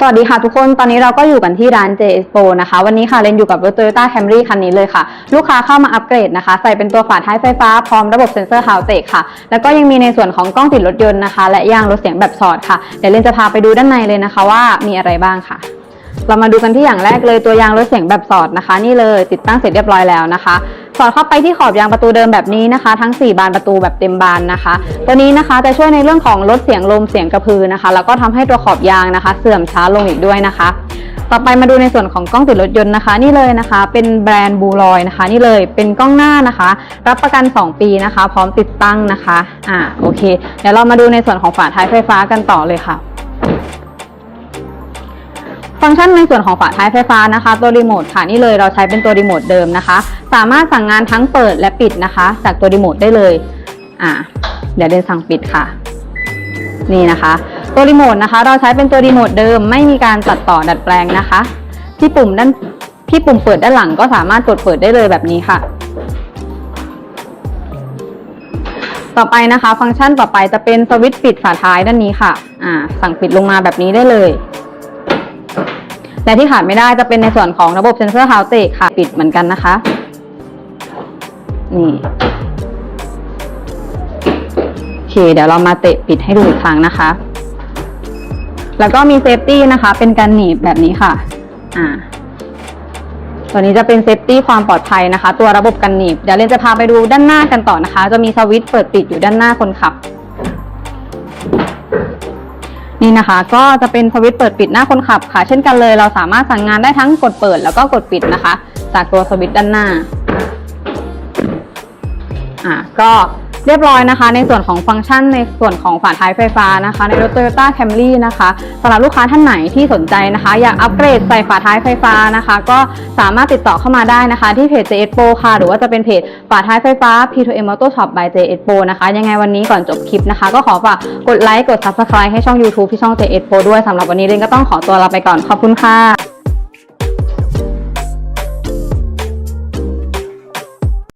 สวัสดีค่ะทุกคนตอนนี้เราก็อยู่กันที่ร้าน jspo นะคะ วันนี้ค่ะเรนอยู่กับรถ Toyota Camry คันนี้เลยค่ะ ลูกค้าเข้ามาอัปเกรดนะคะ ใส่เป็นตัวฝาท้ายไฟฟ้าพร้อมระบบเซ็นเซอร์ฮาวเตกค่ะ แล้วก็ยังมีในส่วนของกล้องติดรถยนต์นะคะ และยางลดเสียงแบบสอดค่ะ เดี๋ยวเรนจะพาไปดูด้านในเลยนะคะ ว่ามีอะไรบ้างค่ะเรามาดูกันที่อย่างแรกเลยตัวยางลดเสียงแบบสอดนะคะ นี่เลยติดตั้งเสร็จเรียบร้อยแล้วนะคะ สอดเข้าไปที่ขอบยางประตูเดิมแบบนี้นะคะ ทั้ง 4 บานประตูแบบเต็มบานนะคะ ตัวนี้นะคะจะช่วยในเรื่องของลดเสียงลมเสียงกระพือนะคะ แล้วก็ทำให้ตัวขอบยางนะคะ เสื่อมช้าลงอีกด้วยนะคะ ต่อไปมาดูในส่วนของกล้องติดรถยนต์นะคะ นี่เลยนะคะ เป็นแบรนด์บูลอยนะคะ นี่เลยเป็นกล้องหน้านะคะ รับประกัน 2 ปีนะคะ พร้อมติดตั้งนะคะอ่าโอเค เดี๋ยวเรามาดูในส่วนของฝาท้ายไฟฟ้ากันต่อเลยค่ะ ฟังก์ชันในส่วนของฝาท้ายไฟฟ้านะคะ ตัวรีโมทค่ะนี่เลยเราใช้เป็นตัวรีโมทเดิมนะคะ สามารถสั่งงานทั้งเปิดและปิดนะคะ จากตัวรีโมทได้เลยอ่าเดี๋ยวเดินสั่งปิดค่ะ นี่นะคะ ตัวรีโมทนะคะ เราใช้เป็นตัวรีโมทเดิม ไม่มีการตัดต่อดัดแปลงนะคะ ที่ปุ่มด้านที่ปุ่มเปิดด้านหลังก็สามารถกดเปิดได้เลยแบบนี้ค่ะ ต่อไปนะคะ ฟังก์ชันต่อไปจะเป็นสวิตช์ปิดฝาท้ายด้านนี้ค่ะ อ่า สั่งปิดลงมาแบบนี้ได้เลย และที่ขาดไม่ได้จะเป็นในส่วนของระบบเซ็นเซอร์ฮาวเตค่ะ ปิดเหมือนกันนะคะ นี่โอเค เดี๋ยวเรามาเตะปิดให้ดูอีกครั้งนะคะ แล้วก็มีเซฟตี้นะคะ เป็นการหนีบแบบนี้ค่ะ อ่าตัวนี้จะเป็นเซฟตี้ความปลอดภัยนะคะ ตัวระบบกันหนีบ เดี๋ยวเรนจะพาไปดูด้านหน้ากันต่อนะคะ จะมีสวิตช์เปิดปิดอยู่ด้านหน้าคนขับ นี่นะคะก็จะเป็นสวิตช์เปิดปิดหน้าคนขับค่ะ เช่นกันเลย เราสามารถสั่งงานได้ทั้งกดเปิดแล้วก็กดปิดนะคะ จากตัวสวิตช์ด้านหน้า อะก็ เรียบร้อยนะคะ ในส่วนของฟังก์ชันในส่วนของฝาท้ายไฟฟ้านะคะ ในรถ Toyota Camry นะคะสำหรับลูกค้าท่านไหนที่สนใจนะคะ อยากอัปเกรดใส่ฝาท้ายไฟฟ้านะคะ ก็สามารถติดต่อเข้ามาได้นะคะ ที่เพจ JS Pro ค่ะ หรือว่าจะเป็นเพจฝาท้ายไฟฟ้า P2M Auto Shop by JS Pro นะคะ ยังไงวันนี้ก่อนจบคลิปนะคะ ก็ขอฝากกดไลค์กด Subscribe ให้ช่อง YouTube ที่ช่อง JS Pro ด้วยสำหรับวันนี้เรนก็ต้องขอตัวลาไปก่อนขอบคุณค่ะ